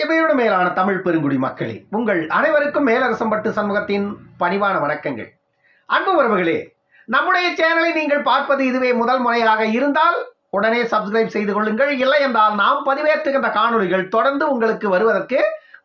இவையோடு மேலான தமிழ் பெருங்குடி மக்களே உங்கள் அனைவருக்கும் மேலரசம்பட்டு சமூகத்தின் பணிவான வணக்கங்கள். அன்பு உறவுகளே நம்முடைய சேனலை நீங்கள் பார்ப்பது இதுவே முதல் முறையாக இருந்தால் உடனே சப்ஸ்கிரைப் செய்து கொள்ளுங்கள். இல்லை என்றால் நாம் பதிவேற்றுகின்ற காணொளிகள் தொடர்ந்து உங்களுக்கு வருவதற்கு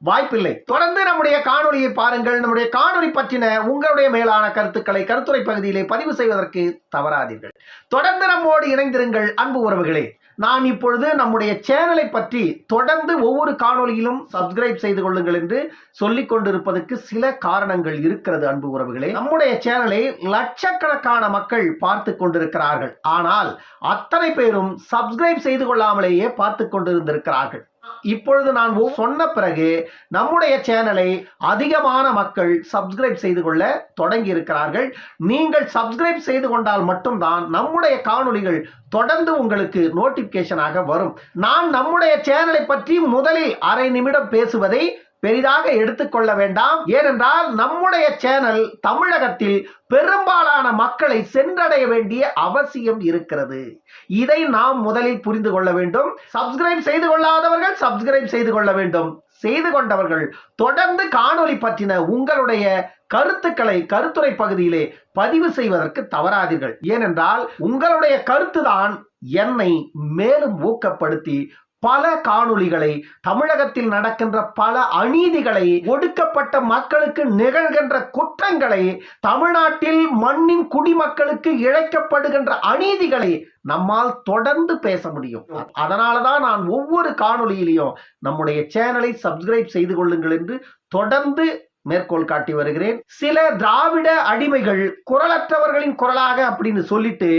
வாய்ப்பில்லை. தொடர்ந்து நம்முடைய காணொலியை பாருங்கள். நம்முடைய காணொளி பற்றின உங்களுடைய மேலான கருத்துக்களை கருத்துரை பகுதியிலே பதிவு செய்வதற்கு தவறாதீர்கள். தொடர்ந்து நம்மோடு இணைந்திருங்கள் அன்பு உறவுகளே. நான் இப்பொழுது நம்முடைய சேனலை பற்றி தொடர்ந்து ஒவ்வொரு காணொளியிலும் சப்ஸ்கிரைப் செய்து கொள்ளுங்கள் என்று சொல்லிக் கொண்டிருப்பதற்கு சில காரணங்கள் இருக்கிறது அன்பு உறவுகளே. நம்முடைய சேனலை லட்சக்கணக்கான மக்கள் பார்த்து கொண்டிருக்கிறார்கள். ஆனால் அத்தனை பேரும் சப்ஸ்கிரைப் செய்து கொள்ளாமலேயே பார்த்து கொண்டிருந்திருக்கிறார்கள். இப்பொழுது நான் சொன்ன பிறகு நம்முடைய சேனலை அதிகமான மக்கள் சப்ஸ்கிரைப் செய்து கொள்ள தொடங்கி இருக்கிறார்கள் நீங்கள் சப்ஸ்கிரைப் செய்து கொண்டால் மட்டும்தான் நம்முடைய காணொளிகள் தொடர்ந்து உங்களுக்கு நோட்டிபிகேஷனாக வரும். நான் நம்முடைய சேனலை பற்றி முதலில் அரை நிமிடம் பேசுவதை பெரிதாக எடுத்துக்கொள்ள வேண்டாம். ஏனென்றால் நம்முடைய சேனல் தமிழகத்தில் பெரும்பாலான மக்களை சென்றடைய வேண்டிய அவசியம் இருக்கிறது. இதை நாம் முதலில் புரிந்து கொள்ள வேண்டும். சப்ஸ்கிரைப் செய்து கொள்ளாதவர்கள் சப்ஸ்கிரைப் செய்து கொள்ள வேண்டும். செய்து கொண்டவர்கள் தொடர்ந்து காணொலி பற்றின உங்களுடைய கருத்துக்களை கருத்துரை பகுதியிலே பதிவு செய்வதற்கு தவறாதீர்கள். ஏனென்றால் உங்களுடைய கருத்துதான் என்னை மேலும் ஊக்கப்படுத்தி பல காணொளிகளை தமிழகத்தில் நடக்கின்ற பல அநீதிகளை ஒடுக்கப்பட்ட மக்களுக்கு நிகழ்கின்ற குற்றங்களை தமிழ்நாட்டில் மண்ணின் குடிமக்களுக்கு இழைக்கப்படுகின்ற அநீதிகளை நம்மால் தொடர்ந்து பேச முடியும். அதனாலதான் நான் ஒவ்வொரு காணொளியிலையும் நம்முடைய சேனலை சப்ஸ்கிரைப் செய்து கொள்ளுங்கள் என்று தொடர்ந்து மேற்கோள் காட்டி வருகிறேன். சில திராவிட அடிமைகள் குரலற்றவர்களின் குரலாக அப்படின்னு சொல்லிட்டு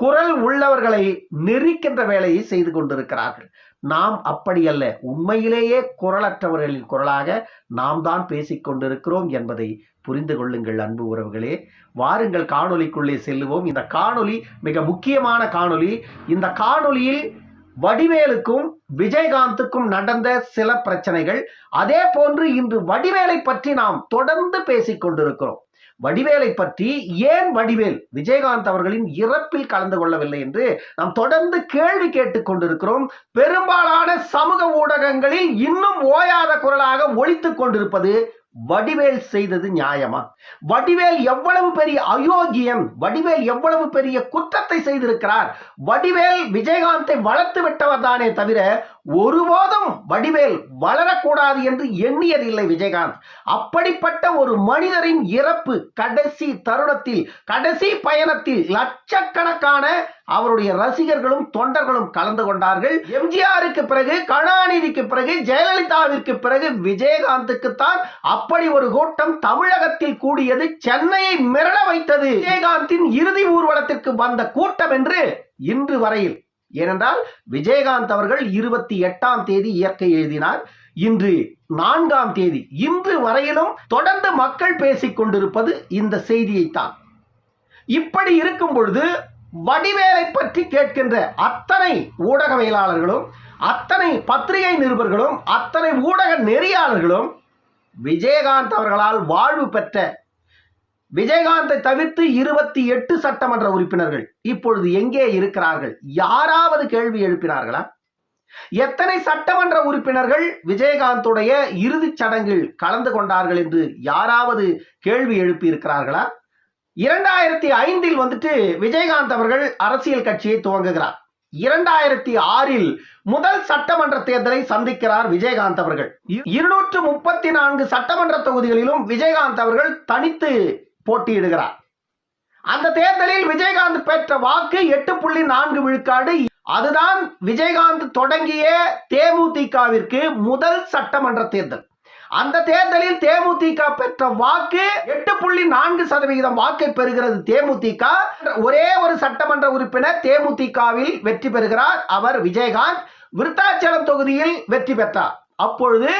குரல் உள்ளவர்களை நெறிக்கின்ற வேலையை செய்து கொண்டிருக்கிறார்கள். நாம் அப்படி அல்ல. உண்மையிலேயே குரலற்றவர்களின் குரலாக நாம் தான் பேசிக் கொண்டிருக்கிறோம் என்பதை புரிந்து கொள்ளுங்கள் அன்பு உறவுகளே. வாருங்கள் காணொலிக்குள்ளே செல்லுவோம். இந்த காணொலி மிக முக்கியமான காணொலி இந்த காணொலியில் வடிவேலுக்கும் விஜயகாந்துக்கும் நடந்த சில பிரச்சனைகள். அதே போன்று இன்று வடிவேலை பற்றி நாம் தொடர்ந்து பேசிக் கொண்டிருக்கிறோம். வடிவேலை பற்றி ஏன் வடிவேல் விஜயகாந்த் அவர்களின் இறப்பில் கலந்து கொள்ளவில்லை என்று நாம் தொடர்ந்து கேள்வி கேட்டுக் கொண்டிருக்கிறோம். பெரும்பாலான சமூக ஊடகங்களில் இன்னும் ஓயாத குரலாக ஒழித்துக் கொண்டிருப்பது வடிவேல் செய்தது நியாயமா? வடிவேல் எவ்வளவு பெரிய அயோக்கியன்? வடிவேல் எவ்வளவு பெரிய குற்றத்தை செய்திருக்கிறார்? வடிவேல் விஜயகாந்தை வளர்த்து விட்டவர் தானே தவிர ஒருபோதும் வடிவேல் வளரக்கூடாது என்று எண்ணியதில்லை விஜயகாந்த். அப்படிப்பட்ட ஒரு மனிதரின் இறப்பு கடைசி தருணத்தில் கடைசி பயணத்தில் லட்சக்கணக்கான அவருடைய ரசிகர்களும் தொண்டர்களும் கலந்து கொண்டார்கள். எம்ஜிஆருக்கு பிறகு கருணாநிதிக்கு பிறகு ஜெயலலிதாவிற்கு பிறகு விஜயகாந்துக்குத்தான் அப்படி ஒரு கூட்டம் தமிழகத்தில் கூடியது. சென்னையை மிரள வைத்தது. விஜயகாந்தின் இறுதி ஊர்வலத்திற்கு வந்த கூட்டம் என்று இன்று வரையில். ஏனென்றால் விஜயகாந்த் அவர்கள் இருபத்தி எட்டாம் தேதி இயற்கை எழுதினார். இன்று நான்காம் தேதி. இன்று வரையிலும் தொடர்ந்து மக்கள் பேசிக் கொண்டிருப்பது இந்த செய்தியைத்தான். இப்படி இருக்கும் பொழுது வடிவேலை பற்றி கேட்கின்ற அத்தனை ஊடகவியலாளர்களும் அத்தனை பத்திரிகை நிருபர்களும் அத்தனை ஊடக நெறியாளர்களும் விஜயகாந்த் அவர்களால் வாழ்வு பெற்ற விஜயகாந்தை தவிர்த்து இருபத்தி எட்டு சட்டமன்ற உறுப்பினர்கள் இப்பொழுது எங்கே இருக்கிறார்கள்? யாராவது கேள்வி எழுப்பினார்களா? எத்தனை சட்டமன்ற உறுப்பினர்கள் விஜயகாந்துடைய இறுதிச் சடங்கில் கலந்து கொண்டார்கள் என்று யாராவது கேள்வி எழுப்பி இருக்கிறார்களா இரண்டாயிரத்தி ஐந்தில் வந்துட்டு விஜயகாந்த் அவர்கள் அரசியல் கட்சியை துவங்குகிறார். இரண்டாயிரத்தி ஆறில் முதல் சட்டமன்ற தேர்தலை சந்திக்கிறார் விஜயகாந்த் அவர்கள். இருநூற்று முப்பத்தி நான்கு சட்டமன்ற தொகுதிகளிலும் விஜயகாந்த் அவர்கள் தனித்து போட்டியிடுகிறார். அந்த தேர்தலில் விஜயகாந்த் பெற்ற வாக்கு எட்டு புள்ளி நான்கு விழுக்காடு. அதுதான் விஜயகாந்த் தொடங்கிய தேமுதிகவிற்கு முதல் சட்டமன்ற தேர்தல். அந்த தேர்தலில் தேமுதிக பெற்ற வாக்கு எட்டு புள்ளி நான்கு சதவிகிதம் வாக்கை பெறுகிறது. தேமுதிக ஒரே ஒரு சட்டமன்ற உறுப்பினர் தேமுதிகவில் வெற்றி பெறுகிறார். அவர் விஜயகாந்த் விருத்தாச்சலம் தொகுதியில் வெற்றி பெற்றார். அப்பொழுது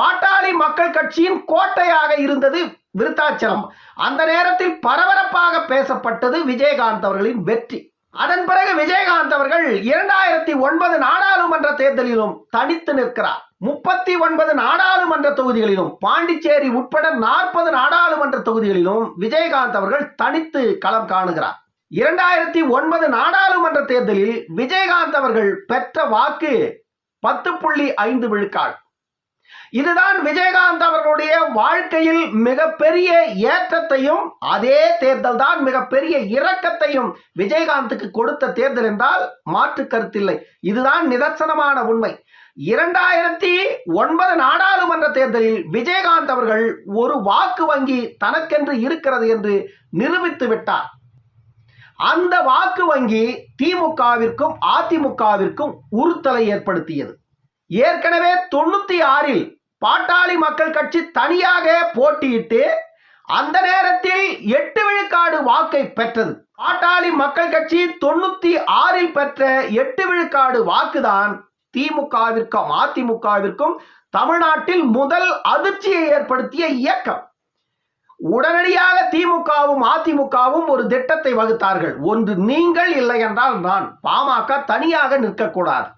பாட்டாளி மக்கள் கட்சியின் கோட்டையாக இருந்தது விருத்தாச்சலம். அந்த நேரத்தில் பரபரப்பாக பேசப்பட்டது விஜயகாந்த் அவர்களின் வெற்றி. அதன் பிறகு விஜயகாந்த் அவர்கள் இரண்டாயிரத்தி ஒன்பது நாடாளுமன்ற தேர்தலிலும் தனித்து நிற்கிறார். முப்பத்தி ஒன்பது நாடாளுமன்ற தொகுதிகளிலும் பாண்டிச்சேரி உட்பட நாற்பது நாடாளுமன்ற தொகுதிகளிலும் விஜயகாந்த் அவர்கள் தனித்து களம் காணுகிறார். இரண்டாயிரத்தி ஒன்பது நாடாளுமன்ற தேர்தலில் விஜயகாந்த் அவர்கள் பெற்ற வாக்கு பத்து புள்ளி ஐந்து விழுக்காடு. இதுதான் விஜயகாந்த் அவர்களுடைய வாழ்க்கையில் மிகப்பெரிய ஏற்றத்தையும் அதே தேர்தல் தான் மிகப்பெரிய இரக்கத்தையும் விஜயகாந்துக்கு கொடுத்த தேர்தல் என்றால் மாற்று கருத்தில்லை. இதுதான் நிதர்சனமான உண்மை. இரண்டாயிரத்தி ஒன்பது நாடாளுமன்ற தேர்தலில் விஜயகாந்த் அவர்கள் ஒரு வாக்கு வங்கி தனக்கென்று இருக்கிறது என்று நிரூபித்து விட்டார். அந்த வாக்கு வங்கி திமுகவிற்கும் அதிமுகவிற்கும் உறுத்தலை ஏற்படுத்தியது. ஏற்கனவே தொண்ணூத்தி ஆறில் பாட்டாளி மக்கள் கட்சி தனியாக போட்டியிட்டு அந்த நேரத்தில் எட்டு விழுக்காடு வாக்கை பெற்றது. பாட்டாளி மக்கள் கட்சி தொண்ணூத்தி ஆறில் பெற்ற எட்டு விழுக்காடு வாக்குதான் திமுகவிற்கும் அதிமுகவிற்கும் தமிழ்நாட்டில் முதல் அதிர்ச்சியை ஏற்படுத்திய இயக்கம். உடனடியாக திமுகவும் அதிமுகவும் ஒரு திட்டத்தை வகுத்தார்கள். ஒன்று நீங்கள் இல்லை என்றால் நான். பாமக தனியாக நிற்கக்கூடாது.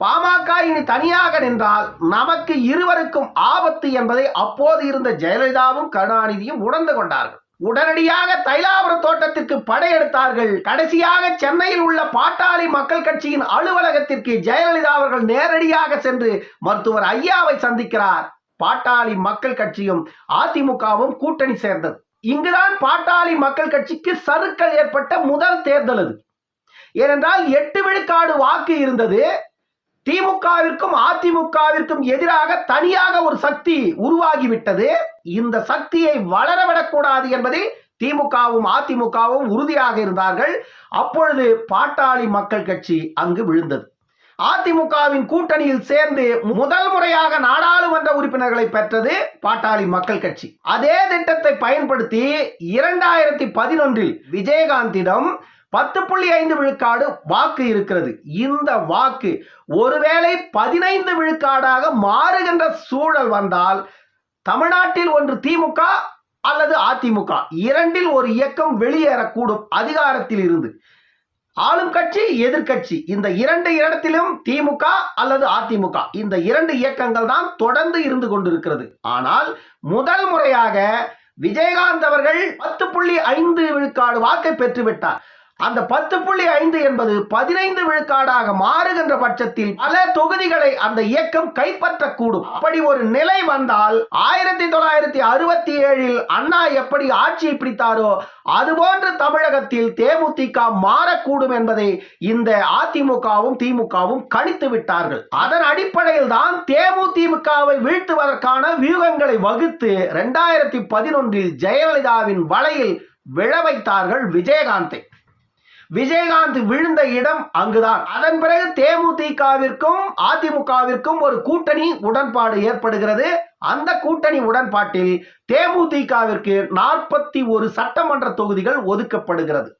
பாமக இனி தனியாக நின்றால் நமக்கு இருவருக்கும் ஆபத்து என்பதை அப்போது இருந்த ஜெயலலிதாவும் கருணாநிதியும் உணர்ந்து கொண்டார்கள். உடனடியாக தைலாபுரம் தோட்டத்திற்கு படையெடுத்தார்கள் கடைசியாக சென்னையில் உள்ள பாட்டாளி மக்கள் கட்சியின் அலுவலகத்திற்கு ஜெயலலிதா அவர்கள் நேரடியாக சென்று மருத்துவர் ஐயாவை சந்திக்கிறார். பாட்டாளி மக்கள் கட்சியும் அதிமுகவும் கூட்டணி சேர்ந்தது. இங்குதான் பாட்டாளி மக்கள் கட்சிக்கு சருக்கள் ஏற்பட்ட முதல் தேர்தல் அது. ஏனென்றால் எட்டு விழுக்காடு வாக்கு இருந்தது. திமுகவிற்கும் அதிமுகவிற்கும் எதிராக தனியாக ஒரு சக்தி உருவாகிவிட்டது. இந்த சக்தியை வளரவிடக்கூடாது என்பதில் திமுகவும் அதிமுகவும் உறுதியாக இருந்தார்கள். அப்பொழுது பாட்டாளி மக்கள் கட்சி அங்கு விழுந்தது. அதிமுகவின் கூட்டணியில் சேர்ந்து முதல் முறையாக நாடாளுமன்ற உறுப்பினர்களை பெற்றது பாட்டாளி மக்கள் கட்சி. அதே திட்டத்தை பயன்படுத்தி இரண்டாயிரத்தி பதினொன்றில் விஜயகாந்திடம் பத்து புள்ளி ஐந்து விழுக்காடு வாக்கு இருக்கிறது. இந்த வாக்கு ஒருவேளை பதினைந்து விழுக்காடாக மாறுகின்ற சூழல் வந்தால் தமிழ்நாட்டில் ஒன்று திமுக அல்லது அதிமுக. இரண்டில் ஒரு இயக்கம் வெளியேறக்கூடும் அதிகாரத்தில் இருந்து. ஆளும் கட்சி எதிர்கட்சி இந்த இரண்டு இடத்திலும் திமுக அல்லது அதிமுக. இந்த இரண்டு இயக்கங்கள் தான் தொடர்ந்து இருந்து கொண்டிருக்கிறது. ஆனால் முதல் முறையாக விஜயகாந்த் அவர்கள் பத்து புள்ளி ஐந்து விழுக்காடு வாக்கை பெற்றுவிட்டார். அந்த பத்து புள்ளி ஐந்து என்பது பதினைந்து விழுக்காடாக மாறுகின்ற பட்சத்தில் பல தொகுதிகளை அந்த இயக்கம் கைப்பற்றக்கூடும். அப்படி ஒரு நிலை வந்தால் ஆயிரத்தி தொள்ளாயிரத்தி அறுபத்தி ஏழில் அண்ணா எப்படி ஆட்சியை பிடித்தாரோ அதுபோன்று தமிழகத்தில் தேமுதிக மாறக்கூடும் என்பதை இந்த அதிமுகவும் திமுகவும் கணித்து விட்டார்கள். அதன் அடிப்படையில் தான் தேமுதிமுகவை வீழ்த்துவதற்கான வியூகங்களை வகுத்து இரண்டாயிரத்தி பதினொன்றில் ஜெயலலிதாவின் வலையில் விழ வைத்தார்கள் விஜயகாந்தை. விஜயகாந்த் விழுந்த இடம் அங்குதான். அதன் பிறகு தேமுதிகவிற்கும் அதிமுகவிற்கும் ஒரு கூட்டணி உடன்பாடு ஏற்படுகிறது. அந்த கூட்டணி உடன்பாட்டில் தேமுதிகவிற்கு நாற்பத்தி ஒரு சட்டமன்ற தொகுதிகள் ஒதுக்கப்படுகிறது.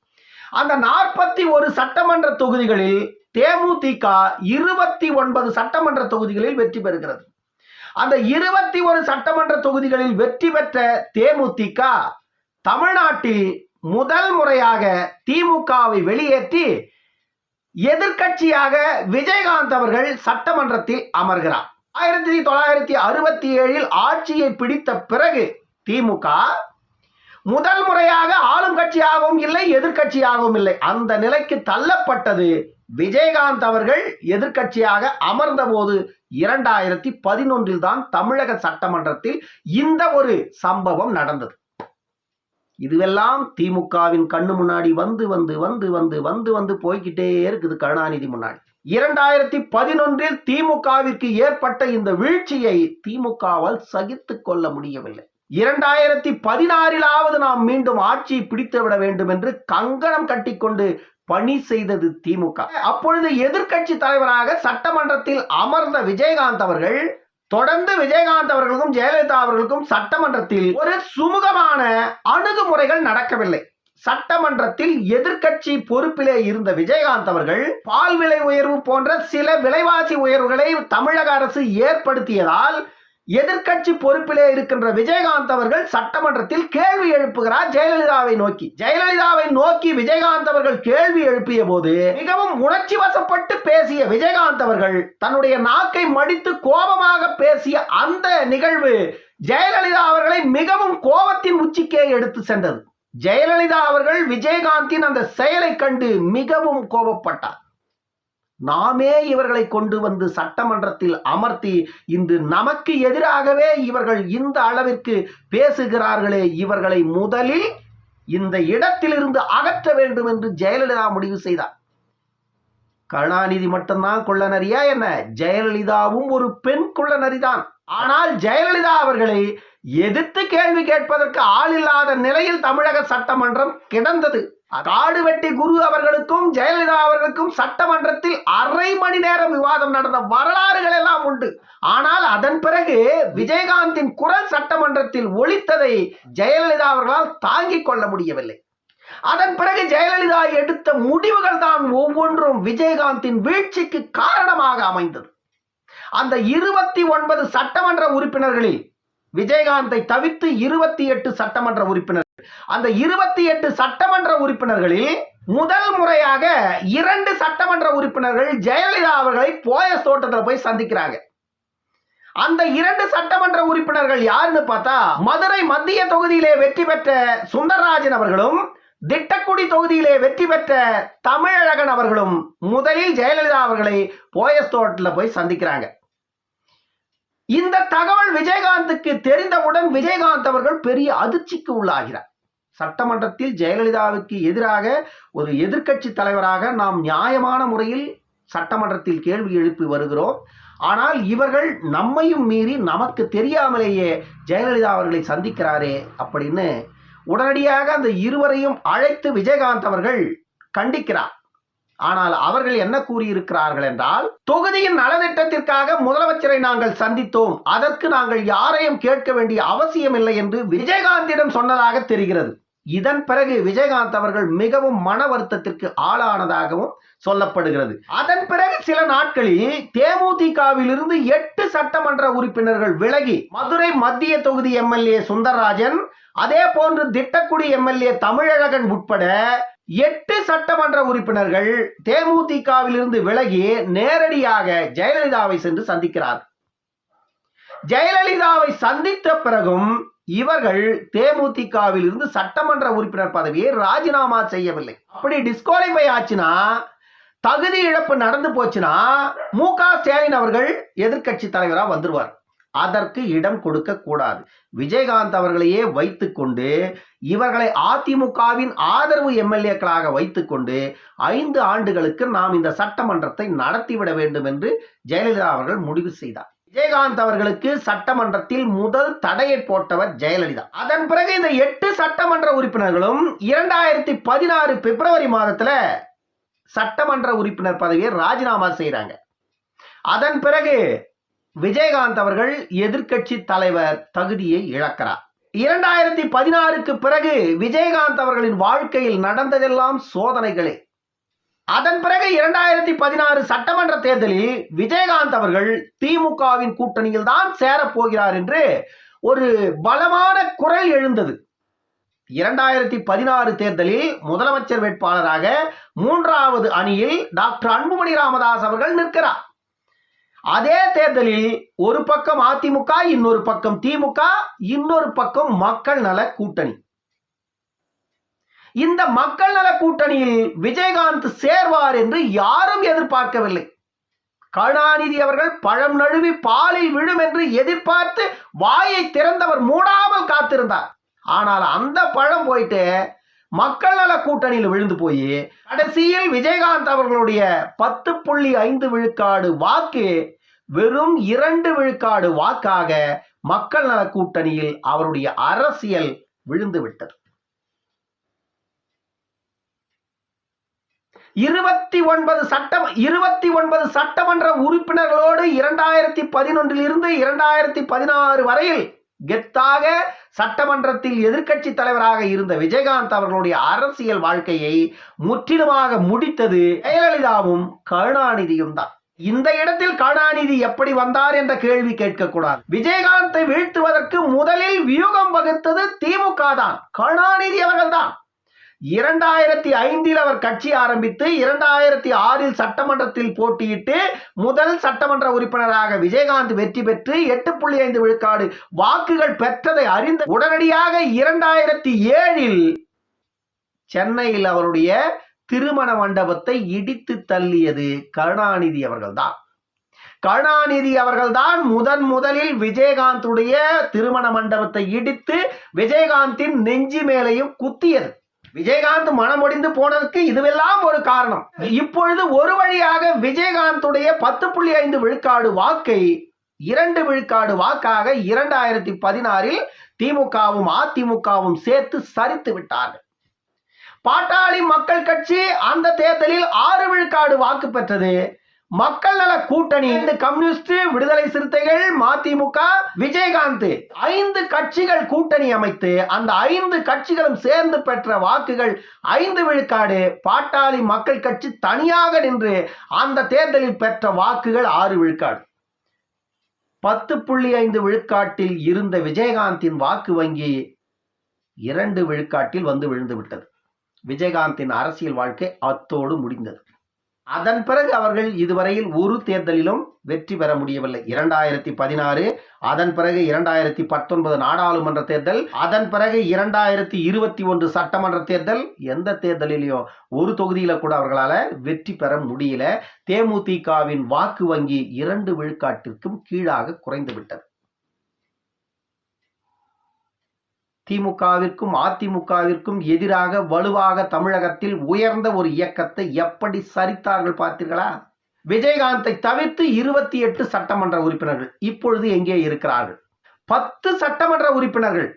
அந்த நாற்பத்தி ஒரு சட்டமன்ற தொகுதிகளில் தேமுதிக இருபத்தி ஒன்பது சட்டமன்ற தொகுதிகளில் வெற்றி பெறுகிறது. அந்த இருபத்தி ஒரு சட்டமன்ற தொகுதிகளில் வெற்றி பெற்ற தேமுதிக தமிழ்நாட்டில் முதல் முறையாக திமுகவை வெளியேற்றி எதிர்கட்சியாக விஜயகாந்த் அவர்கள் சட்டமன்றத்தில் அமர்கிறார். ஆயிரத்தி தொள்ளாயிரத்தி அறுபத்தி ஏழில் ஆட்சியை பிடித்த பிறகு திமுக முதல் முறையாக ஆளும் கட்சியாகவும் இல்லை எதிர்க்கட்சியாகவும் இல்லை. அந்த நிலைக்கு தள்ளப்பட்டது விஜயகாந்த் அவர்கள் எதிர்கட்சியாக அமர்ந்த போது இரண்டாயிரத்தி பதினொன்றில் தான் தமிழக சட்டமன்றத்தில் இந்த ஒரு சம்பவம் நடந்தது. இதுவெல்லாம் திமுகவின் கண்ணு முன்னாடி வந்து வந்து வந்து வந்து வந்து வந்து போய்கிட்டே இருக்குது கருணாநிதி முன்னாடி. இரண்டாயிரத்தி பதினொன்றில் திமுகவிற்கு ஏற்பட்ட இந்த வீழ்ச்சியை திமுகவால் சகித்து கொள்ள முடியவில்லை. இரண்டாயிரத்தி பதினாறிலாவது நாம் மீண்டும் ஆட்சியை பிடித்து விட வேண்டும் என்று கங்கணம் கட்டிக்கொண்டு பணி செய்தது திமுக. அப்பொழுது எதிர்க்கட்சி தலைவராக சட்டமன்றத்தில் அமர்ந்த விஜயகாந்த் அவர்கள் தொடர்ந்து விஜயகாந்த் அவர்களுக்கும் ஜெயலலிதா அவர்களுக்கும் சட்டமன்றத்தில் ஒரு சுமூகமான அணுகுமுறைகள் நடக்கவில்லை. சட்டமன்றத்தில் எதிர்க்கட்சி பொறுப்பிலே இருந்த விஜயகாந்த் அவர்கள் பால் விலை உயர்வு போன்ற சில விலைவாசி உயர்வுகளை தமிழக அரசு ஏற்படுத்தியதால் எதிர்க்கட்சி பொறுப்பிலே இருக்கின்ற விஜயகாந்த் அவர்கள் சட்டமன்றத்தில் கேள்வி எழுப்புகிறார் ஜெயலலிதாவை நோக்கி. ஜெயலலிதாவை நோக்கி விஜயகாந்த் அவர்கள் கேள்வி எழுப்பிய போது மிகவும் உணர்ச்சி வசப்பட்டு பேசிய விஜயகாந்த் அவர்கள் தன்னுடைய நாக்கை மடித்து கோபமாக பேசிய அந்த நிகழ்வு ஜெயலலிதா அவர்களை மிகவும் கோபத்தின் உச்சிக்கே எடுத்து சென்றது. ஜெயலலிதா அவர்கள் விஜயகாந்தின் அந்த செயலை கண்டு மிகவும் கோபப்பட்டார். நாமே இவர்களை கொண்டு வந்து சட்டமன்றத்தில் அமர்த்தி இன்று நமக்கு எதிராகவே இவர்கள் இந்த அளவிற்கு பேசுகிறார்களே இவர்களை முதலில் இந்த இடத்திலிருந்து அகற்ற வேண்டும் என்று ஜெயலலிதா முடிவு செய்தார். கருணாநிதி மட்டும்தான் கொள்ளநரியா என்ன? ஜெயலலிதாவும் ஒரு பெண் கொள்ளநரிதான். ஆனால் ஜெயலலிதா அவர்களை எதிர்த்து கேள்வி கேட்பதற்கு ஆள் இல்லாத நிலையில் தமிழக சட்டமன்றம் கிடந்தது. காடு வெட்டி குரு அவர்களுக்கும் ஜெயலலிதா அவர்களுக்கும் சட்டமன்றத்தில் அரை மணி நேரம் விவாதம் நடந்த வரலாறுகள் எல்லாம் உண்டு. ஆனால் அதன் பிறகு விஜயகாந்தின் குரல் சட்டமன்றத்தில் ஒழித்ததை ஜெயலலிதா அவர்களால் தாங்கிக் கொள்ள முடியவில்லை. அதன் பிறகு ஜெயலலிதா எடுத்த முடிவுகள் தான் ஒவ்வொன்றும் விஜயகாந்தின் வீழ்ச்சிக்கு காரணமாக அமைந்தது. அந்த இருபத்தி ஒன்பது சட்டமன்ற உறுப்பினர்களில் விஜயகாந்தை தவிர்த்து இருபத்தி எட்டு சட்டமன்ற உறுப்பினர்கள் அந்த இருபத்தி எட்டு சட்டமன்ற உறுப்பினர்களில் முதல் முறையாக இரண்டு சட்டமன்ற உறுப்பினர்கள் ஜெயலலிதா அவர்களை போயஸ் தோட்டத்தில் போய் சந்திக்கிறாங்க. அந்த இரண்டு சட்டமன்ற உறுப்பினர்கள் யாருன்னு பார்த்தா மதுரை மத்திய தொகுதியிலே வெற்றி பெற்ற சுந்தரராஜன் அவர்களும் திட்டக்குடி தொகுதியிலே வெற்றி பெற்ற தமிழழகன் அவர்களும் முதலில் ஜெயலலிதா அவர்களை போயஸ் தோட்டத்தில் போய் சந்திக்கிறாங்க. இந்த தகவல் விஜயகாந்துக்கு தெரிந்தவுடன் விஜயகாந்த் அவர்கள் பெரிய அதிர்ச்சிக்கு உள்ளாகிறார். சட்டமன்றத்தில் ஜெயலலிதாவுக்கு எதிராக ஒரு எதிர்க்கட்சி தலைவராக நாம் நியாயமான முறையில் சட்டமன்றத்தில் கேள்வி எழுப்பி வருகிறோம். ஆனால் இவர்கள் நம்மையும் மீறி நமக்கு தெரியாமலேயே ஜெயலலிதா அவர்களை சந்திக்கிறாரே அப்படின்னு உடனடியாக அந்த இருவரையும் அழைத்து விஜயகாந்த் அவர்கள் கண்டிக்கிறார். ஆனால் அவர்கள் என்ன கூறியிருக்கிறார்கள் என்றால் தொகுதியின் நலத்திட்டத்திற்காக முதலமைச்சரை நாங்கள் சந்தித்தோம். அதற்கு நாங்கள் யாரையும் கேட்க வேண்டிய அவசியம் இல்லை என்று விஜயகாந்திடம் சொன்னதாக தெரிகிறது. இதன் பிறகு விஜயகாந்த் அவர்கள் மிகவும் மன வருத்தத்திற்கு ஆளானதாகவும் சொல்லப்படுகிறது. அதன் பிறகு சில நாட்களில் தேமுதிகவிலிருந்து எட்டு சட்டமன்ற உறுப்பினர்கள் விலகி மதுரை மத்திய தொகுதி எம்எல்ஏ சுந்தரராஜன் அதே போன்று திட்டக்குடி எம்எல்ஏ தமிழழகன் உட்பட எட்டு சட்டமன்ற உறுப்பினர்கள் தேமுதிகவிலிருந்து விலகி நேரடியாக ஜெயலலிதாவை சென்று சந்திக்கிறார். ஜெயலலிதாவை சந்தித்த பிறகும் இவர்கள் தேமுதிகவில் இருந்து சட்டமன்ற உறுப்பினர் பதவியை ராஜினாமா செய்யவில்லை. அப்படி டிஸ்குவாலிஃபை ஆச்சுன்னா தகுதி இழப்பு நடந்து போச்சுன்னா மு க ஸ்டாலின் அவர்கள் எதிர்க்கட்சி தலைவராக வந்துருவார். அதற்கு இடம் கொடுக்க கூடாது. விஜயகாந்த் அவர்களையே வைத்துக்கொண்டு இவர்களை அதிமுகவின் ஆதரவு எம்எல்ஏக்களாக வைத்துக்கொண்டு ஐந்து ஆண்டுகளுக்கு நாம் இந்த சட்டமன்றத்தை நடத்திவிட வேண்டும் என்று ஜெயலலிதா அவர்கள் முடிவு செய்தார். விஜயகாந்த் அவர்களுக்கு சட்டமன்றத்தில் முதல் தடையை போட்டவர் ஜெயலலிதா. அதன் பிறகு இந்த எட்டு சட்டமன்ற உறுப்பினர்களும் இரண்டாயிரத்தி பதினாறு பிப்ரவரி மாதத்துல சட்டமன்ற உறுப்பினர் பதவியை ராஜினாமா செய்கிறாங்க அதன் பிறகு விஜயகாந்த் அவர்கள் எதிர்க்கட்சி தலைவர் தகுதியை இழக்கிறார். இரண்டாயிரத்தி பதினாறுக்கு பிறகு விஜயகாந்த் அவர்களின் வாழ்க்கையில் நடந்ததெல்லாம் சோதனைகளே. அதன் பிறகு இரண்டாயிரத்தி பதினாறு சட்டமன்ற தேர்தலில் விஜயகாந்த் அவர்கள் திமுகவின் கூட்டணியில் தான் சேரப்போகிறார் என்று ஒரு பலமான குரல் எழுந்தது. இரண்டாயிரத்தி பதினாறு தேர்தலில் முதலமைச்சர் வேட்பாளராக மூன்றாவது அணியில் டாக்டர் அன்புமணி ராமதாஸ் அவர்கள் நிற்கிறார். அதே தேர்தலில் ஒரு பக்கம் அதிமுக இன்னொரு பக்கம் திமுக இன்னொரு பக்கம் மக்கள் நல கூட்டணி. இந்த மக்கள் நல கூட்டணியில் விஜயகாந்த் சேர்வார் என்று யாரும் எதிர்பார்க்கவில்லை. கருணாநிதி அவர்கள் பழம் நழுவி பாலில் விழும் என்று எதிர்பார்த்து வாயை திறந்தவர் மூடாமல் காத்திருந்தார். ஆனால் அந்த பழம் போயிட்டு மக்கள் நல கூட்டணியில் விழுந்து போய் கடைசியில் விஜயகாந்த் அவர்களுடைய பத்து புள்ளி ஐந்து விழுக்காடு வாக்கு வெறும் இரண்டு விழுக்காடு வாக்காக மக்கள் நல கூட்டணியில் அவருடைய அரசியல் விழுந்து விட்டது. இருபத்தி ஒன்பது சட்டம் இருபத்தி ஒன்பது சட்டமன்ற உறுப்பினர்களோடு இரண்டாயிரத்தி பதினொன்றில் இருந்து இரண்டாயிரத்தி பதினாறு வரையில் கெத்தாக சட்டமன்றத்தில் எதிர்க்கட்சி தலைவராக இருந்த விஜயகாந்த் அவர்களுடைய அரசியல் வாழ்க்கையை முற்றிலுமாக முடித்தது ஜெயலலிதாவும் கருணாநிதியும் தான். இந்த இடத்தில் கருணாநிதி எப்படி வந்தார் என்ற கேள்வி கேட்கக்கூடாது. விஜயகாந்தை வீழ்த்துவதற்கு முதலில் வியூகம் வகுத்தது திமுக தான். கருணாநிதி அவர்கள்தான் இரண்டாயிரத்தி ஐந்தில் அவர் கட்சி ஆரம்பித்து இரண்டாயிரத்தி ஆறில் சட்டமன்றத்தில் போட்டியிட்டு முதல் சட்டமன்ற உறுப்பினராக விஜயகாந்த் வெற்றி பெற்று எட்டு புள்ளி ஐந்து விழுக்காடு வாக்குகள் பெற்றதை அறிந்த உடனடியாக இரண்டாயிரத்தி ஏழில் சென்னையில் அவருடைய திருமண மண்டபத்தை இடித்து தள்ளியது கருணாநிதி அவர்கள்தான். கருணாநிதி அவர்கள்தான் முதன் முதலில் விஜயகாந்துடைய திருமண மண்டபத்தை இடித்து விஜயகாந்தின் நெஞ்சி மேலையும் குத்தியது. விஜயகாந்த் மனமுடிந்து போனதுக்கு இதுவெல்லாம் ஒரு காரணம். இப்பொழுது ஒரு வழியாக விஜயகாந்துடைய பத்து புள்ளி ஐந்து விழுக்காடு வாக்கை இரண்டு விழுக்காடு வாக்காக இரண்டாயிரத்தி பதினாறில் திமுகவும் அதிமுகவும் சேர்த்து சரித்து விட்டார்கள் பாட்டாளி மக்கள் கட்சி அந்த தேர்தலில் ஆறு விழுக்காடு வாக்கு பெற்றது. மக்கள் நல கூட்டணி இந்து கம்யூனிஸ்ட் விடுதலை சிறுத்தைகள் மதிமுக விஜயகாந்த் ஐந்து கட்சிகள் கூட்டணி அமைத்து அந்த ஐந்து கட்சிகளும் சேர்ந்து பெற்ற வாக்குகள் ஐந்து விழுக்காடு பாட்டாளி மக்கள் கட்சி தனியாக நின்று அந்த தேர்தலில் பெற்ற வாக்குகள் ஆறு விழுக்காடு. பத்து புள்ளி ஐந்து விழுக்காட்டில் இருந்த விஜயகாந்தின் வாக்கு வங்கி இரண்டு விழுக்காட்டில் வந்து விழுந்து விட்டது. விஜயகாந்தின் அரசியல் வாழ்க்கை அத்தோடு முடிந்தது. அதன் பிறகு அவர்கள் இதுவரையில் ஒரு தேர்தலிலும் வெற்றி பெற முடியவில்லை. இரண்டாயிரத்தி பதினாறு அதன் பிறகு இரண்டாயிரத்தி பத்தொன்பது நாடாளுமன்ற தேர்தல் அதன் பிறகு இரண்டாயிரத்தி இருபத்தி ஒன்று சட்டமன்ற தேர்தல் எந்த தேர்தலிலையும் ஒரு தொகுதியில கூட அவர்களால வெற்றி பெற முடியல. தேமுதிகவின் வாக்கு வங்கி இரண்டு விழுக்காட்டிற்கும் கீழாக குறைந்து விட்டது. திமுகவிற்கும் அதிமுகவிற்கும் எதிராக வலுவாக தமிழகத்தில் உயர்ந்த ஒரு இயக்கத்தை எப்படி சரித்தார்கள் பார்த்தீர்களா? விஜயகாந்தை தவிர்த்து இருபத்தி எட்டு சட்டமன்ற உறுப்பினர்கள் இப்பொழுது எங்கே இருக்கிறார்கள்? பத்து சட்டமன்ற உறுப்பினர்கள்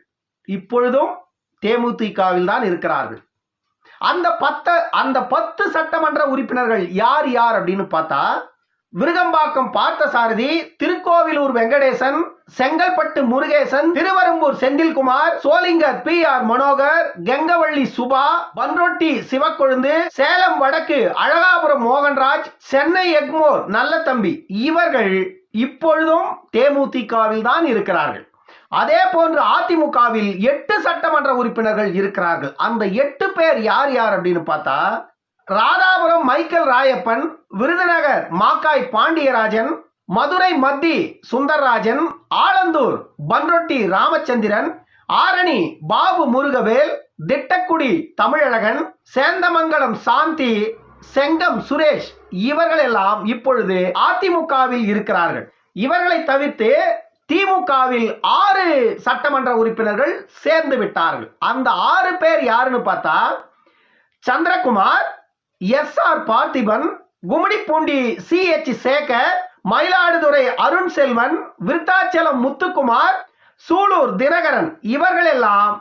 இப்பொழுதும் தேமுதிகவில் தான் இருக்கிறார்கள். அந்த பத்து அந்த பத்து சட்டமன்ற உறுப்பினர்கள் யார் யார் அப்படின்னு பார்த்தா விருகம்பாக்கம் பார்த்தசாரதி திருக்கோவிலூர் வெங்கடேசன் செங்கல்பட்டு முருகேசன் திருவரம்பூர் செந்தில்குமார் சோலிங்கர் பி ஆர் மனோகர் கெங்கவள்ளி சுபா பன்ரொட்டி சிவக்கொழுந்து சேலம் வடக்கு அழகாபுரம் மோகன்ராஜ் சென்னை எக்மோர் நல்ல தம்பி இவர்கள் இப்பொழுதும் தேமுதிகவில் தான் இருக்கிறார்கள். அதே போன்று அதிமுகவில் எட்டு சட்டமன்ற உறுப்பினர்கள் இருக்கிறார்கள். அந்த எட்டு பேர் யார் யார் அப்படின்னு பார்த்தா ராதாபுரம் மைக்கேல் ராயப்பன் விருதுநகர் மாக்காய் பாண்டியராஜன் மதுரை மத்தி சுந்தர்ராஜன் ஆலந்தூர் பன்ரொட்டி ராமச்சந்திரன் ஆரணி பாபு முருகவேல் திட்டக்குடி தமிழழகன் சேந்தமங்கலம் சாந்தி செங்கம் சுரேஷ் இவர்கள் எல்லாம் இப்பொழுது அதிமுகவில் இருக்கிறார்கள். இவர்களை தவிர்த்து திமுகவில் ஆறு சட்டமன்ற உறுப்பினர்கள் சேர்ந்து விட்டார்கள். அந்த ஆறு பேர் யாருன்னு பார்த்தா Chandrakumar S R Parthiban Gummidipoondi C H Sekar Mayiladuthurai Arun Selvan Virudhachalam Muthukumar Sulur Dinakaran இவர்கள் எல்லாம்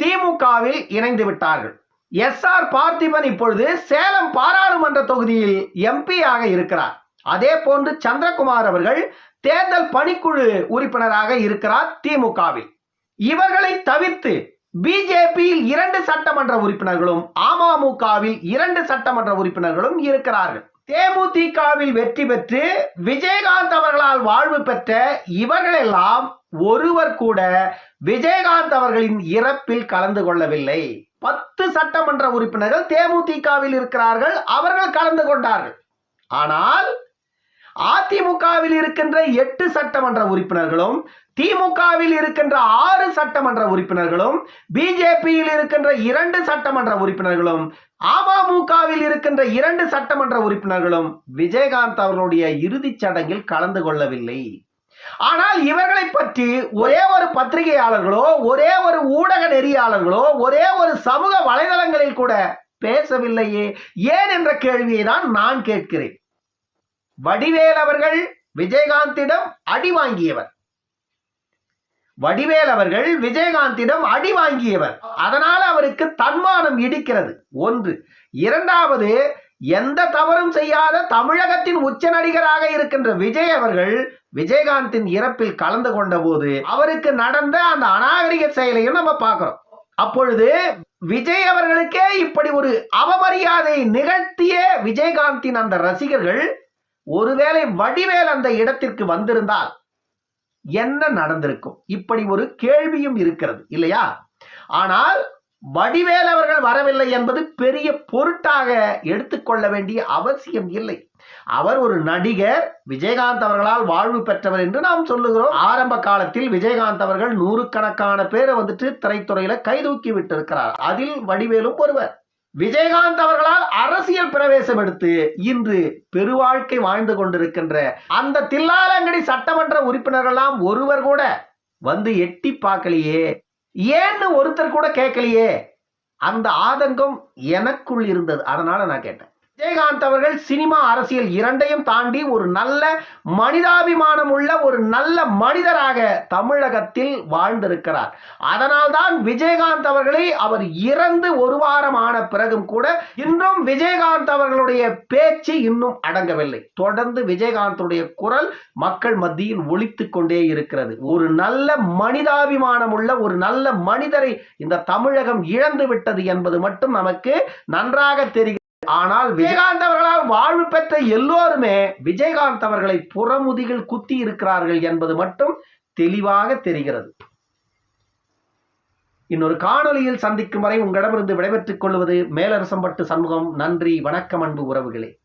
திமுகவில் இணைந்து விட்டார்கள். எஸ் ஆர் பார்த்திபன் இப்பொழுது சேலம் பாராளுமன்ற தொகுதியில் எம்பியாக இருக்கிறார். அதே போன்று சந்திரகுமார் அவர்கள் தேர்தல் பணிக்குழு உறுப்பினராக இருக்கிறார் திமுகவில். இவர்களை தவிர்த்து பிஜேபியில் இரண்டு சட்டமன்ற உறுப்பினர்களும் அமமுகவில் இரண்டு சட்டமன்ற உறுப்பினர்களும் இருக்கிறார்கள். தேமுதிகவில் வெற்றி பெற்று விஜயகாந்த் அவர்களால் வாழ்வு பெற்ற இவர்களெல்லாம் ஒருவர் கூட விஜயகாந்த் அவர்களின் இறப்பில் கலந்து கொள்ளவில்லை. பத்து சட்டமன்ற உறுப்பினர்கள் தேமுதிகவில் இருக்கிறார்கள் அவர்கள் கலந்து கொண்டார்கள். ஆனால் அதிமுகவில் இருக்கின்ற எட்டு சட்டமன்ற உறுப்பினர்களும் திமுகவில் இருக்கின்ற ஆறு சட்டமன்ற உறுப்பினர்களும் பிஜேபியில் இருக்கின்ற இரண்டு சட்டமன்ற உறுப்பினர்களும் அமமுகவில் இருக்கின்ற இரண்டு சட்டமன்ற உறுப்பினர்களும் விஜயகாந்த் அவர்களுடைய இறுதிச் சடங்கில் கலந்து கொள்ளவில்லை. ஆனால் இவர்களை பற்றி ஒரே ஒரு பத்திரிகையாளர்களோ ஒரே ஒரு ஊடக நெறியாளர்களோ ஒரே ஒரு சமூக வலைதளங்களில் கூட பேசவில்லையே. ஏன் என்ற கேள்வியை தான் நான் கேட்கிறேன். வடிவேல் அவர்கள் விஜயகாந்திடம் அடி வாங்கியவர். வடிவேல் அவர்கள் விஜயகாந்திடம் அடி வாங்கியவர். அதனால அவருக்கு தன்மானம் இடிக்கிறது ஒன்று. இரண்டாவது எந்த தவறும் செய்யாத தமிழகத்தின் உச்ச நடிகராக இருக்கின்ற விஜய் அவர்கள் விஜயகாந்தின் இறப்பில் கலந்து கொண்ட போது அவருக்கு நடந்த அந்த அநாகரிக செயலையும் நம்ம பார்க்கிறோம். அப்பொழுது விஜய் அவர்களுக்கே இப்படி ஒரு அவமரியாதை நிகழ்த்திய விஜயகாந்தின் அந்த ரசிகர்கள் ஒருவேளை வடிவேல் அந்த இடத்திற்கு வந்திருந்தால் என்ன நடந்திருக்கும்? இப்படி ஒரு கேள்வியும் இருக்கிறது இல்லையா? ஆனால் வடிவேல் அவர்கள் வரவில்லை என்பது பெரிய பொருட்டாக எடுத்துக்கொள்ள வேண்டிய அவசியம் இல்லை. அவர் ஒரு நடிகர் விஜயகாந்த் அவர்களால் வாழ்வு பெற்றவர் என்று நாம் சொல்லுகிறோம். ஆரம்ப காலத்தில் விஜயகாந்த் அவர்கள் நூறுக்கணக்கான பேரை வந்துட்டு திரைத்துறையில கைதூக்கி விட்டு இருக்கிறார் அதில் வடிவேலும் ஒருவர். விஜயகாந்த் அவர்களால் அரசியல் பிரவேசம் எடுத்து இன்று பெருவாழ்க்கை வாழ்ந்து கொண்டிருக்கின்ற அந்த தில்லாலங்கடி சட்டமன்ற உறுப்பினர்கள்லாம் ஒருவர் கூட வந்து எட்டி பார்க்கலையே. ஏன்னு ஒருத்தர் கூட கேட்கலையே. அந்த ஆதங்கம் எனக்குள் இருந்தது. அதனால நான் கேட்டேன். விஜயகாந்த் அவர்கள் சினிமா அரசியல் இரண்டையும் தாண்டி ஒரு நல்ல மனிதாபிமானம் உள்ள ஒரு நல்ல மனிதராக தமிழகத்தில் வாழ்ந்திருக்கிறார். அதனால்தான் விஜயகாந்த் அவர்களை அவர் இறந்து ஒரு வாரம் ஆன பிறகும் கூட இன்றும் விஜயகாந்த் அவர்களுடைய பேச்சு இன்னும் அடங்கவில்லை. தொடர்ந்து விஜயகாந்துடைய குரல் மக்கள் மத்தியில் ஒழித்து கொண்டே இருக்கிறது. ஒரு நல்ல மனிதாபிமானம் உள்ள ஒரு நல்ல மனிதரை இந்த தமிழகம் இழந்து விட்டது என்பது மட்டும் நமக்கு நன்றாக தெரிகிறது. ஆனால் விஜயகாந்த் அவர்களால் வாழ்வு பெற்ற எல்லோருமே விஜயகாந்த் அவர்களை புறமுதிகள் குத்தி இருக்கிறார்கள் என்பது மட்டும் தெளிவாக தெரிகிறது. இன்னொரு காணொலியில் சந்திக்கும் வரை உங்களிடமிருந்து விடைபெற்றுக் கொள்வது மேலரசம்பட்டு சண்முகம். நன்றி வணக்கம் அன்பு உறவுகளே.